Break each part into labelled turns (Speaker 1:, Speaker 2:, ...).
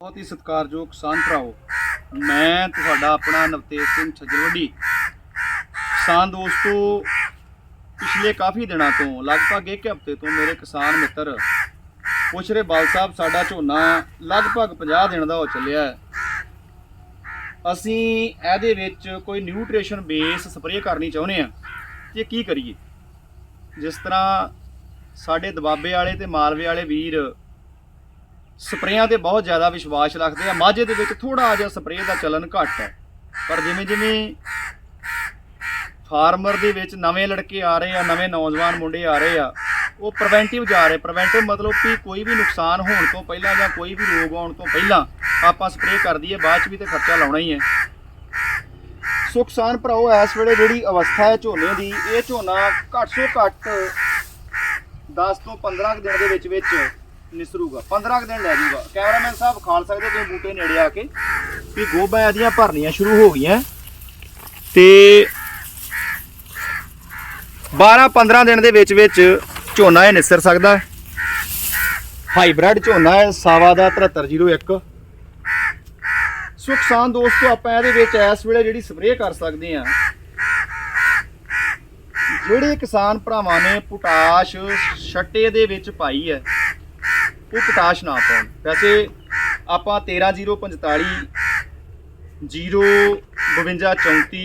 Speaker 1: ਬਹੁਤ ਹੀ ਸਤਿਕਾਰਯੋਗ ਕਿਸਾਨ ਭਰਾਓ, ਮੈਂ ਤੁਹਾਡਾ ਆਪਣਾ ਨਵਤੇਜ ਸਿੰਘ ਛਜਰਵੱਡੀ ਕਿਸਾਨ ਦੋਸਤੋ, ਪਿਛਲੇ ਕਾਫੀ ਦਿਨਾਂ ਤੋਂ, ਲਗਭਗ ਇੱਕ ਹਫ਼ਤੇ ਤੋਂ ਮੇਰੇ ਕਿਸਾਨ ਮਿੱਤਰ ਪੁੱਛ ਰਹੇ ਬਾਲ ਸਾਹਿਬ, ਸਾਡਾ ਝੋਨਾ ਲਗਭਗ 50 ਦਿਨ ਦਾ ਹੋ ਚੱਲਿਆ ਹੈ। ਅਸੀਂ ਇਹਦੇ ਵਿੱਚ ਕੋਈ ਨਿਊਟ੍ਰੀਸ਼ਨ ਬੇਸ ਸਪਰੇਅ ਕਰਨੀ ਚਾਹੁੰਦੇ ਆ ਕਿ ਕੀ ਕਰੀਏ? ਜਿਸ ਤਰ੍ਹਾਂ ਸਾਡੇ ਦਬਾਬੇ ਵਾਲੇ ਤੇ ਮਾਲਵੇ ਵਾਲੇ ਵੀਰ ਸਪਰੇਆਂ ਤੇ ਬਹੁਤ ਜ਼ਿਆਦਾ ਵਿਸ਼ਵਾਸ ਰੱਖਦੇ ਆ। ਮਾਝੇ ਦੇ ਵਿੱਚ ਥੋੜਾ ਜਿਹਾ ਸਪਰੇਅ ਦਾ ਚਲਨ ਘੱਟ ਹੈ। ਪਰ ਜਿਵੇਂ ਜਿਵੇਂ ਫਾਰਮਰ ਦੇ ਵਿੱਚ ਨਵੇਂ ਲੜਕੇ ਆ ਰਹੇ ਆ, ਨਵੇਂ ਨੌਜਵਾਨ ਮੁੰਡੇ ਆ ਰਹੇ ਆ, ਉਹ ਪ੍ਰੀਵੈਂਟਿਵ ਜਾ ਰਹੇ। ਪ੍ਰੀਵੈਂਟਿਵ ਮਤਲਬ ਕਿ ਕੋਈ ਵੀ ਨੁਕਸਾਨ ਹੋਣ ਤੋਂ ਪਹਿਲਾਂ ਜਾਂ ਕੋਈ ਵੀ ਰੋਗ ਆਉਣ ਤੋਂ ਪਹਿਲਾਂ ਆਪਾਂ ਸਪਰੇਅ ਕਰ ਦਈਏ, ਬਾਅਦ ਚ ਵੀ ਤੇ ਖਰਚਾ ਲਾਉਣਾ ਹੀ ਹੈ। ਸੋ ਕਿਸਾਨ ਭਰਾਓ, ਇਸ ਵੇਲੇ ਜਿਹੜੀ ਅਵਸਥਾ ਹੈ ਝੋਨੇ ਦੀ, ਇਹ ਝੋਨਾ ਘੱਟ ਤੋਂ ਘੱਟ 10 ਤੋਂ 15 ਕੁ ਦਿਨ ਦੇ ਵਿੱਚ ਵਿੱਚ ਨਿਸਰੂਗਾ। 15 ਕੁ ਦਿਨ ਲੈ ਜੂਗਾ। ਕੈਮਰਾਮੈਨ ਸਾਹਿਬ ਖਾਲ ਸਕਦੇ ਤੁਸੀਂ ਬੂਟੇ ਨੇੜੇ ਆ ਕੇ। ਵੀ ਗੋਭਾ ਇਹਦੀਆਂ ਭਰਨੀਆਂ ਸ਼ੁਰੂ ਹੋ ਗਈਆਂ। ਤੇ 12 15 ਦਿਨ ਦੇ ਵਿੱਚ ਵਿੱਚ ਝੋਨਾ ਇਹ ਨਿਸਰ ਸਕਦਾ ਹੈ। ਹਾਈਬ੍ਰਿਡ ਝੋਨਾ ਹੈ, ਸਾਵਾ ਦਾ 7301 ਸੋ ਕਿਸਾਨ ਦੋਸਤੋ, ਆਪਾਂ ਇਹਦੇ ਵਿੱਚ ਇਸ ਵੇਲੇ ਜਿਹੜੀ ਸਪਰੇਅ ਕਰ ਸਕਦੇ ਆ ਜਿਹੜੇ ਕਿਸਾਨ ਭਰਾਵਾਂ ਨੇ ਪੋਟਾਸ਼ ਛੱਟੇ ਦੇ ਵਿੱਚ ਪਾਈ ਹੈ ਉਹ ਪੋਟਾਸ਼ ਨਾ ਪਾਉਣ। ਵੈਸੇ ਆਪਾਂ 13045 05234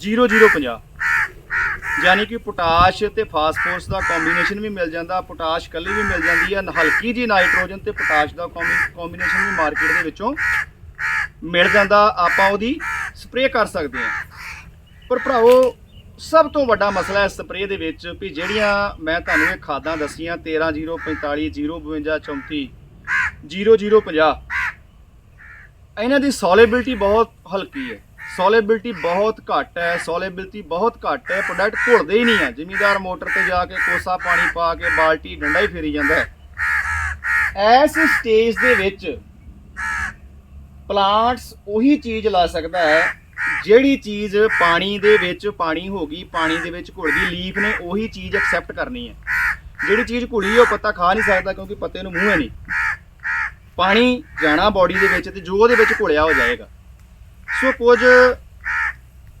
Speaker 1: 0050 ਯਾਨੀ ਕਿ ਪੋਟਾਸ਼ ਤੇ ਫਾਸਫੋਰਸ ਦਾ ਕੰਬੀਨੇਸ਼ਨ ਵੀ ਮਿਲ ਜਾਂਦਾ, ਪੋਟਾਸ਼ ਕੱਲੀ ਵੀ ਮਿਲ ਜਾਂਦੀ ਹੈ, ਹਲਕੀ ਜੀ ਨਾਈਟ੍ਰੋਜਨ ਤੇ ਪੋਟਾਸ਼ ਦਾ ਕੰਬੀਨੇਸ਼ਨ ਵੀ ਮਾਰਕੀਟ ਦੇ ਵਿੱਚੋਂ ਮਿਲ ਜਾਂਦਾ। ਆਪਾਂ ਉਹਦੀ ਸਪਰੇਅ ਕਰ ਸਕਦੇ ਹਾਂ। ਪਰ ਭਰਾਵੋ ਸਭ ਤੋਂ ਵੱਡਾ ਮਸਲਾ ਇਸ ਸਪਰੇਅ ਦੇ ਵਿੱਚ ਵੀ ਜਿਹੜੀਆਂ ਮੈਂ ਤੁਹਾਨੂੰ ਇਹ ਖਾਦਾਂ ਦਸੀਆਂ 13045 052 34 0050 ਇਹਨਾਂ ਦੀ ਸੋਲੇਬਿਲਟੀ ਬਹੁਤ ਹਲਕੀ ਹੈ। ਸੋਲੇਬਿਲਟੀ ਬਹੁਤ ਘੱਟ ਹੈ ਸੋਲੇਬਿਲਟੀ ਬਹੁਤ ਘੱਟ ਹੈ ਪ੍ਰੋਡਕਟ ਘੁਲਦੇ ਹੀ ਨਹੀਂ ਹੈ। ਜ਼ਿਮੀਦਾਰ ਮੋਟਰ ਤੇ ਜਾ ਕੇ ਕੋਸਾ ਪਾਣੀ ਪਾ ਕੇ ਬਾਲਟੀ, ਡੰਡਾ ਹੀ ਫੇਰੀ ਜਾਂਦਾ ਹੈ। ਇਸ ਸਟੇਜ ਦੇ ਵਿੱਚ ਪਲਾਂਟਸ ਉਹੀ ਚੀਜ਼ ਲਾ ਸਕਦਾ ਹੈ ਜਿਹੜੀ ਚੀਜ਼ ਪਾਣੀ ਦੇ ਵਿੱਚ ਪਾਣੀ ਹੋ ਗਈ, ਪਾਣੀ ਦੇ ਵਿੱਚ ਘੁਲਦੀ ਲੀਫ ਨੇ ਉਹੀ ਚੀਜ਼ ਐਕਸੈਪਟ ਕਰਨੀ ਹੈ। ਜਿਹੜੀ ਚੀਜ਼ ਘੁਲੀ ਉਹ ਪੱਤਾ ਖਾ ਨਹੀਂ ਸਕਦਾ ਕਿਉਂਕਿ ਪੱਤੇ ਨੂੰ ਮੂੰਹ ਹੈ ਨਹੀਂ। ਪਾਣੀ ਜਾਣਾ ਬਾਡੀ ਦੇ ਵਿੱਚ ਤੇ ਜੋ ਉਹਦੇ ਵਿੱਚ ਘੁਲਿਆ ਹੋ ਜਾਏਗਾ। ਸੋ ਕੁਝ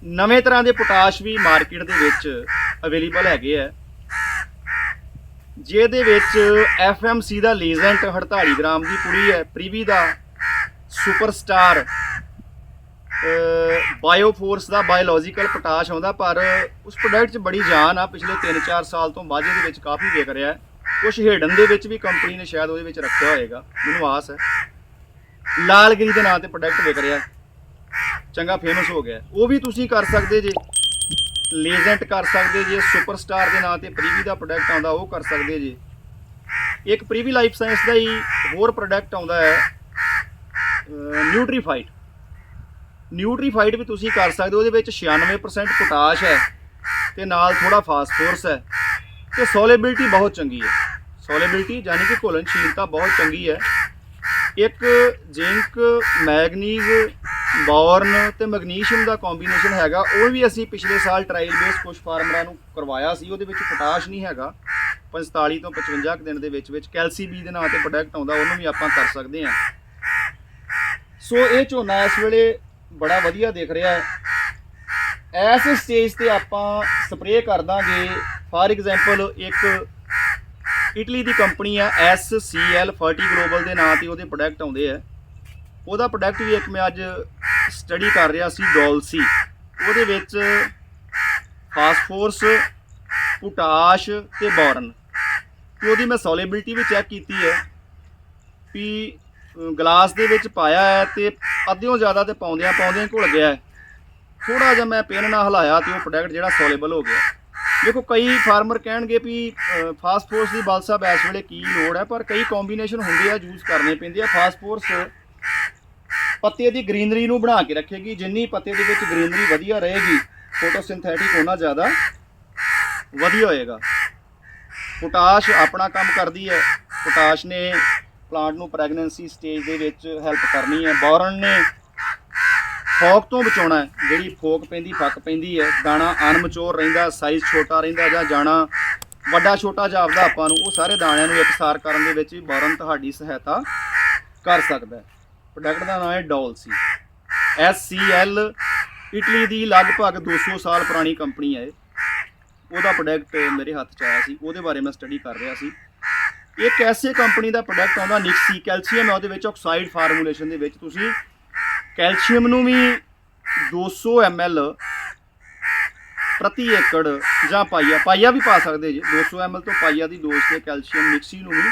Speaker 1: ਨਵੇਂ ਤਰ੍ਹਾਂ ਦੇ ਪੋਟਾਸ਼ ਵੀ ਮਾਰਕੀਟ ਦੇ ਵਿੱਚ ਅਵੇਲੇਬਲ ਹੈਗੇ ਆ। ਜਿਹਦੇ ਵਿੱਚ FMC ਦਾ ਲੀਜੈਂਟ 48 ਗ੍ਰਾਮ ਦੀ ਪੁੜੀ ਹੈ, ਪ੍ਰੀਵੀ ਦਾ ਸੁਪਰਸਟਾਰ ਬਾਇਓਫੋਰਸ ਦਾ ਬਾਇਓਲੋਜੀਕਲ ਪੋਟਾਸ਼ ਆਉਂਦਾ, ਪਰ ਉਸ ਪ੍ਰੋਡਕਟ 'ਚ ਬੜੀ ਜਾਨ ਆ। ਪਿਛਲੇ 3-4 ਸਾਲ ਤੋਂ ਮਾਝੇ ਦੇ ਵਿੱਚ ਕਾਫੀ ਵਿਕ ਰਿਹਾ ਕੁਝ ਹੇਡਨ ਦੇ ਵਿੱਚ ਵੀ ਕੰਪਨੀ ਨੇ ਸ਼ਾਇਦ ਉਹਦੇ ਵਿੱਚ ਰੱਖਿਆ ਹੋਏਗਾ। ਮੈਨੂੰ ਆਸ ਹੈ। ਲਾਲਗਿਰੀ ਦੇ ਨਾਂ ਤੇ ਪ੍ਰੋਡਕਟ ਵਿਕ ਰਿਹਾ ਚੰਗਾ ਫੇਮਸ ਹੋ ਗਿਆ ਉਹ ਵੀ ਤੁਸੀਂ ਕਰ ਸਕਦੇ ਜੇ। ਲੇਜੈਂਟ ਕਰ ਸਕਦੇ ਜੇ। ਸੁਪਰਸਟਾਰ ਦੇ ਨਾਂ ਤੇ ਪ੍ਰੀਵੀ ਦਾ ਪ੍ਰੋਡਕਟ ਆਉਂਦਾ, ਉਹ ਕਰ ਸਕਦੇ ਜੇ। ਇੱਕ ਪ੍ਰੀਵੀ ਲਾਈਫ ਸਾਇੰਸ ਦਾ ਹੀ ਹੋਰ ਪ੍ਰੋਡਕਟ ਆਉਂਦਾ ਹੈ। ਨਿਊਟਰੀਫਾਈਟ ਨਿਊਟਰੀਫਾਈਡ ਵੀ ਤੁਸੀਂ ਕਰ ਸਕਦੇ ਹੋ, ਉਹਦੇ ਵਿੱਚ 96% ਪੋਟਾਸ਼ ਹੈ ਤੇ ਨਾਲ ਥੋੜਾ ਫਾਸਫੋਰਸ ਹੈ ਤੇ ਸੋਲੇਬਿਲਟੀ ਬਹੁਤ ਚੰਗੀ ਹੈ। ਸੋਲੇਬਿਲਟੀ ਯਾਨੀ ਕਿ ਘੁਲਣਸ਼ੀਲਤਾ ਬਹੁਤ ਚੰਗੀ ਹੈ। ਇੱਕ ਜ਼ਿੰਕ, ਮੈਗਨੀਜ਼, ਬੋਰਨ ਤੇ ਮੈਗਨੀਸ਼ੀਅਮ ਦਾ ਕੰਬੀਨੇਸ਼ਨ ਹੈਗਾ, ਉਹ ਵੀ ਅਸੀਂ ਪਿਛਲੇ ਸਾਲ ਟ੍ਰਾਇਲ ਬੇਸ ਕੁਝ ਫਾਰਮਰਾਂ ਨੂੰ ਕਰਵਾਇਆ ਸੀ, ਉਹਦੇ ਵਿੱਚ ਪੋਟਾਸ਼ ਨਹੀਂ ਹੈਗਾ। 45 ਤੋਂ 55 ਕੁ ਦਿਨ ਦੇ ਵਿੱਚ ਵਿੱਚ ਕੈਲਸੀ ਬੀ ਦੇ ਨਾਂ ਤੇ ਪ੍ਰੋਡਕਟ ਆਉਂਦਾ, ਉਹਨੂੰ ਵੀ ਆਪਾਂ ਕਰ ਸਕਦੇ ਹਾਂ। ਸੋ ਇਹ ਝੋਨਾ ਇਸ ਵੇਲੇ ਬੜਾ ਵਧੀਆ ਦਿਖ ਰਿਹਾ ਹੈ। ਐਸ ਸਟੇਜ ਤੇ ਆਪਾਂ ਸਪਰੇਅ ਕਰ ਦਾਂਗੇ। ਫਾਰ ਐਗਜ਼ਾਮਪਲ ਇੱਕ ਇਟਲੀ ਦੀ ਕੰਪਨੀ ਆ SCL ਫਰਟੀ ਗਲੋਬਲ ਦੇ ਨਾਂ ਤੇ ਉਹਦੇ ਪ੍ਰੋਡਕਟ ਆਉਂਦੇ ਆ। ਉਹਦਾ ਪ੍ਰੋਡਕਟ ਵੀ ਇੱਕ ਮੈਂ ਅੱਜ ਸਟੱਡੀ ਕਰ ਰਿਹਾ ਸੀ ਡੋਲਸੀ ਉਹਦੇ ਵਿੱਚ ਫਾਸਫੋਰਸ ਪੋਟਾਸ਼ ਤੇ ਬੋਰਨ ਤੇ ਉਹਦੀ ਮੈਂ ਸੋਲੇਬਿਲਟੀ ਵੀ ਚੈੱਕ ਕੀਤੀ ਹੈ ਵੀ ਗਲਾਸ ਦੇ ਵਿੱਚ ਪਾਇਆ ਹੈ ਤੇ ਅੱਧਿਓਂ ਜ਼ਿਆਦਾ ਤੇ ਪਾਉਂਦਿਆਂ ਪਾਉਂਦਿਆਂ ਘੁਲ ਗਿਆ ਹੈ। ਥੋੜਾ ਜਿਹਾ ਮੈਂ ਪੈਨ ਨਾਲ ਹਿਲਾਇਆ ਤੇ ਉਹ ਪ੍ਰੋਡਕਟ ਜਿਹੜਾ ਸੋਲੇਬਲ ਹੋ ਗਿਆ। ਦੇਖੋ, ਕਈ ਫਾਰਮਰ ਕਹਿਣਗੇ ਵੀ ਫਾਸਫੋਰਸ ਦੀ ਬਲ ਸਾਹਿਬ ਇਸ ਵੇਲੇ ਕੀ ਲੋੜ ਹੈ, ਪਰ ਕਈ ਕੰਬੀਨੇਸ਼ਨ ਹੁੰਦੇ ਆ ਯੂਜ਼ ਕਰਨੇ ਪੈਂਦੇ ਆ। ਫਾਸਫੋਰਸ ਪੱਤੇ ਦੀ ਗ੍ਰੀਨਰੀ ਨੂੰ ਬਣਾ ਕੇ ਰੱਖੇਗੀ। ਜਿੰਨੀ ਪੱਤੇ ਦੇ ਵਿੱਚ ਗ੍ਰੀਨਰੀ ਵਧੀਆ ਰਹੇਗੀ ਫੋਟੋਸਿੰਥੈਟਿਕ ਉਹਨਾਂ ਜ਼ਿਆਦਾ ਵਧੀਆ ਹੋਏਗਾ। ਪੋਟਾਸ਼ ਆਪਣਾ ਕੰਮ ਕਰਦੀ ਹੈ। ਪੋਟਾਸ਼ ਨੇ ਪਲਾਂਟ ਨੂੰ ਪ੍ਰੈਗਨੈਂਸੀ ਸਟੇਜ ਦੇ ਵਿੱਚ ਹੈਲਪ ਕਰਨੀ ਹੈ। ਬੋਰਨ ਨੇ ਫੋਕ ਤੋਂ ਬਚਾਉਣਾ ਜਿਹੜੀ ਫੋਕ ਪੈਂਦੀ, ਫੱਕ ਪੈਂਦੀ ਹੈ। ਦਾਣਾ ਅਨਮਚੋਰ ਰਹਿੰਦਾ ਸਾਈਜ਼ ਛੋਟਾ ਰਹਿੰਦਾ ਜਾਂ ਜਾਣਾ ਵੱਡਾ, ਛੋਟਾ ਜਾਪਦਾ ਆਪਾਂ ਨੂੰ, ਉਹ ਸਾਰੇ ਦਾਣਿਆਂ ਨੂੰ ਇਕਸਾਰ ਕਰਨ ਦੇ ਵਿੱਚ ਵੀ ਬੋਰਨ ਤੁਹਾਡੀ ਸਹਾਇਤਾ ਕਰ ਸਕਦਾ ਹੈ। ਪ੍ਰੋਡਕਟ ਦਾ ਨਾਮ ਹੈ ਡੋਲਸੀ। SCL ਇਟਲੀ ਦੀ ਲਗਭਗ 200 ਸਾਲ ਪੁਰਾਣੀ ਕੰਪਨੀ ਹੈ ਇਹ। ਉਹਦਾ ਪ੍ਰੋਡਕਟ ਮੇਰੇ ਹੱਥ 'ਚ ਆਇਆ ਸੀ। ਉਹਦੇ ਬਾਰੇ ਮੈਂ ਸਟੱਡੀ ਕਰ ਰਿਹਾ ਸੀ। ਇੱਕ ਐਸੇ ਕੰਪਨੀ ਦਾ ਪ੍ਰੋਡਕਟ ਆਉਂਦਾ? ਨਿਕਸੀ ਕੈਲਸ਼ੀਅਮ ਹੈ ਉਹਦੇ ਵਿੱਚ ਆਕਸਾਈਡ ਫਾਰਮੂਲੇਸ਼ਨ ਦੇ ਵਿੱਚ ਤੁਸੀਂ ਕੈਲਸ਼ੀਅਮ ਨੂੰ ਵੀ 200 ml ਪ੍ਰਤੀ ਏਕੜ ਜਾਂ ਪਾਈਆ ਪਾਈਆ ਵੀ ਪਾ ਸਕਦੇ ਜੀ 200 ml ਤੋਂ ਪਾਈਆ ਦੀ ਡੋਜ਼ ਤੇ ਕੈਲਸ਼ੀਅਮ ਮਿਕਸੀ ਨੂੰ ਵੀ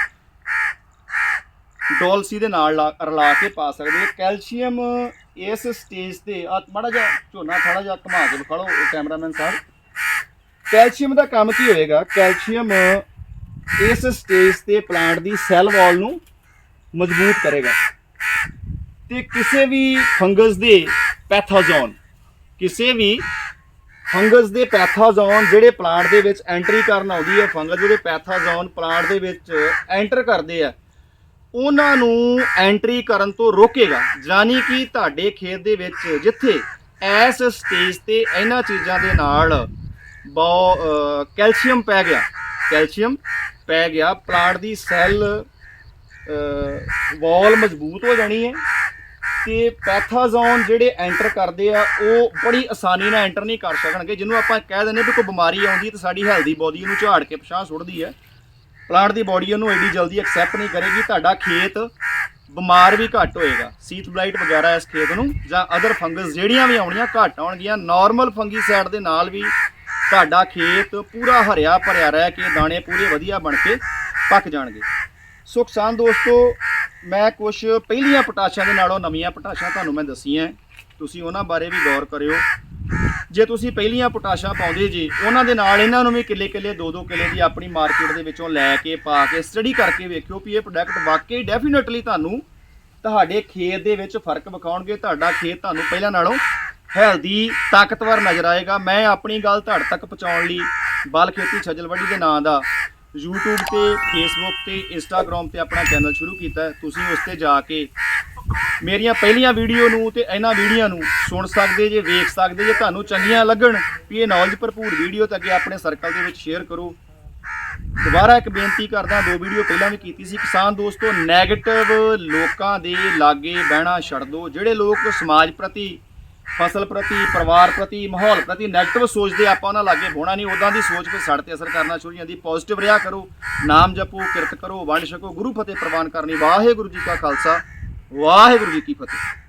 Speaker 1: ਡੋਲਸੀ ਦੇ ਨਾਲ ਲਾ- ਰਲਾ ਕੇ ਪਾ ਸਕਦੇ ਕੈਲਸ਼ੀਅਮ ਇਸ ਸਟੇਜ ਤੇ, ਆ ਮਾੜਾ ਜਿਹਾ ਝੋਨਾ ਥੋੜਾ ਜਿਹਾ ਘੁਮਾ ਕੇ ਵਿਖਾ ਲਓ ਕੈਮਰਾਮੈਨ ਸਾਹਿਬ। ਕੈਲਸ਼ੀਅਮ ਦਾ ਕੰਮ ਕੀ ਹੋਏਗਾ? ਕੈਲਸ਼ੀਅਮ ਇਸ ਸਟੇਜ ਤੇ ਪਲਾਂਟ ਦੀ ਸੈੱਲ ਵਾਲ ਨੂੰ ਮਜ਼ਬੂਤ ਕਰੇਗਾ। ਤੇ ਕਿਸੇ ਵੀ ਫੰਗਸ ਦੇ ਪੈਥੋਜ਼ੋਨ ਕਿਸੇ ਵੀ ਫੰਗਸ ਦੇ ਪੈਥੋਜ਼ੋਨ ਜਿਹੜੇ ਪਲਾਂਟ ਦੇ ਵਿੱਚ ਐਂਟਰੀ ਕਰਨ ਆਉਂਦੀ ਹੈ ਫੰਗਸ ਜਿਹੜੇ ਪੈਥੋਜ਼ੋਨ ਪਲਾਂਟ ਦੇ ਵਿੱਚ ਐਂਟਰ ਕਰਦੇ ਆ, ਉਹਨਾਂ ਨੂੰ ਐਂਟਰੀ ਕਰਨ ਤੋਂ ਰੋਕੇਗਾ। ਯਾਨੀ ਕਿ ਤੁਹਾਡੇ ਖੇਤ ਦੇ ਵਿੱਚ ਜਿੱਥੇ ਇਸ ਸਟੇਜ ਤੇ ਇਹਨਾਂ ਚੀਜ਼ਾਂ ਦੇ ਨਾਲ ਬਹੁ ਕੈਲਸ਼ੀਅਮ ਪੈ ਗਿਆ। ਕੈਲਸ਼ੀਅਮ ਪੈ ਗਿਆ, ਪਲਾਂਟ ਦੀ ਸੈੱਲ ਵਾਲ ਮਜ਼ਬੂਤ ਹੋ ਜਾਣੀ ਹੈ ਤੇ ਪੈਥਾਜ਼ੋਨ ਜਿਹੜੇ ਐਂਟਰ ਕਰਦੇ ਆ, ਉਹ ਬੜੀ ਆਸਾਨੀ ਨਾਲ ਐਂਟਰ ਨਹੀਂ ਕਰ ਸਕਣਗੇ, ਜਿਹਨੂੰ ਆਪਾਂ ਕਹਿ ਦਿੰਦੇ ਵੀ ਕੋਈ ਬਿਮਾਰੀ ਆਉਂਦੀ ਤਾਂ ਸਾਡੀ ਹੈਲਦੀ ਬੋਡੀ ਉਹਨੂੰ ਝਾੜ ਕੇ ਪਛਾਹ ਸੁੱਟਦੀ ਹੈ। ਪਲਾਂਟ ਦੀ ਬੋਡੀ ਉਹਨੂੰ ਐਡੀ ਜਲਦੀ ਐਕਸੈਪਟ ਨਹੀਂ ਕਰੇਗੀ, ਤੁਹਾਡਾ ਖੇਤ ਬਿਮਾਰ ਵੀ ਘੱਟ ਹੋਏਗਾ। ਸੀਥ ਬਲਾਈਟ ਵਗੈਰਾ ਇਸ ਖੇਤ ਨੂੰ ਜਾਂ ਅਦਰ ਫੰਗਸ ਜਿਹੜੀਆਂ ਵੀ ਆਉਣੀਆਂ ਘੱਟ ਆਉਣਗੀਆਂ ਨਾਰਮਲ ਫੰਗੀਸਾਈਡ ਦੇ ਨਾਲ ਵੀ ਤੁਹਾਡਾ ਖੇਤ ਪੂਰਾ ਹਰਿਆ ਭਰਿਆ ਰਹਿ ਕੇ ਦਾਣੇ ਪੂਰੇ ਵਧੀਆ ਬਣ ਕੇ ਪੱਕ ਜਾਣਗੇ। ਸੋ ਕਿਸਾਨ ਦੋਸਤੋ, ਮੈਂ ਕੁਝ ਪਹਿਲੀਆਂ ਪੋਟਾਸ਼ਾਂ ਦੇ ਨਾਲੋਂ ਨਵੀਆਂ ਪਟਾਸ਼ਾਂ ਤੁਹਾਨੂੰ ਮੈਂ ਦਸੀਆਂ ਤੁਸੀਂ ਉਹਨਾਂ ਬਾਰੇ ਵੀ ਗੌਰ ਕਰਿਓ। ਜੇ ਤੁਸੀਂ ਪਹਿਲੀਆਂ ਪੋਟਾਸ਼ਾਂ ਪਾਉਂਦੇ ਜੀ, ਉਹਨਾਂ ਦੇ ਨਾਲ ਇਹਨਾਂ ਨੂੰ ਵੀ ਕਿੱਲੇ ਕਿੱਲੇ ਦੋ ਦੋ ਕਿੱਲੇ ਦੀ ਆਪਣੀ ਮਾਰਕੀਟ ਦੇ ਵਿੱਚੋਂ ਲੈ ਕੇ ਪਾ ਕੇ ਸਟੱਡੀ ਕਰਕੇ ਵੇਖਿਓ ਵੀ ਇਹ ਪ੍ਰੋਡਕਟ ਵਾਕਈ ਡੈਫੀਨਿਟਲੀ ਤੁਹਾਨੂੰ ਤੁਹਾਡੇ ਖੇਤ ਦੇ ਵਿੱਚ ਫ਼ਰਕ ਵਿਖਾਉਣਗੇ। ਤੁਹਾਡਾ ਖੇਤ ਤੁਹਾਨੂੰ ਪਹਿਲਾਂ ਨਾਲੋਂ ਹੈਲਦੀ, ਤਾਕਤਵਰ ਨਜ਼ਰ ਆਏਗਾ। ਮੈਂ ਆਪਣੀ ਗੱਲ ਤੁਹਾਡੇ ਤੱਕ ਪਹੁੰਚਾਉਣ ਲਈ ਬਲ ਖੇਤੀ ਛਜਲਵੜੀ ਦੇ ਨਾਂ ਦਾ YouTube ਤੇ Facebook ਤੇ Instagram ਤੇ ਆਪਣਾ ਚੈਨਲ ਸ਼ੁਰੂ ਕੀਤਾ ਹੈ। ਤੁਸੀਂ ਉਸ ਤੇ ਜਾ ਕੇ ਮੇਰੀਆਂ ਪਹਿਲੀਆਂ ਵੀਡੀਓ ਨੂੰ ਤੇ ਇਹਨਾਂ ਵੀਡੀਓ ਨੂੰ ਸੁਣ ਸਕਦੇ ਜੇ, ਵੇਖ ਸਕਦੇ ਜੇ, ਤੁਹਾਨੂੰ ਚੰਗੀਆਂ ਲੱਗਣ, ਵੀ ਇਹ ਨੌਲੇਜ ਭਰਪੂਰ ਵੀਡੀਓ ਤਾਂ ਅੱਗੇ ਆਪਣੇ ਸਰਕਲ ਦੇ ਵਿੱਚ ਸ਼ੇਅਰ ਕਰੋ। ਦੁਬਾਰਾ ਇੱਕ ਬੇਨਤੀ ਕਰਦਾ, ਦੋ ਵੀਡੀਓ ਪਹਿਲਾਂ ਵੀ ਕੀਤੀ ਸੀ। ਕਿਸਾਨ ਦੋਸਤੋ 네ਗੇਟਿਵ ਲੋਕਾਂ ਦੇ ਲਾਗੇ ਬਹਿਣਾ ਛੱਡ ਦਿਓ। ਜਿਹੜੇ ਲੋਕ ਸਮਾਜ ਪ੍ਰਤੀ ਫਸਲ ਪ੍ਰਤੀ, ਪਰਿਵਾਰ ਪ੍ਰਤੀ, ਮਾਹੌਲ ਪ੍ਰਤੀ 네ਗੇਟਿਵ ਸੋਚਦੇ ਆਪਾਂ ਉਹਨਾਂ ਲਾਗੇ ਹੋਣਾ ਨਹੀਂ। ਉਦਾਂ ਦੀ ਸੋਚ ਫਿਰ ਸਾਡੇ ਤੇ ਅਸਰ ਕਰਨਾ ਸ਼ੁਰੂ ਜਾਂਦੀ। ਪੋਜ਼ਿਟਿਵ ਰਿਹਾ ਕਰੋ, ਨਾਮ ਜਪੋ, ਕਿਰਤ ਕਰੋ, ਵੰਡ ਛਕੋ, ਗੁਰੂ ਫਤਿਹ ਪ੍ਰਵਾਨ ਕਰਨੀ। ਵਾਹਿਗੁਰੂ ਜੀ ਕਾ ਖਾਲਸਾ, ਵਾਹਿਗੁਰੂ ਜੀ ਕੀ ਫਤਿਹ।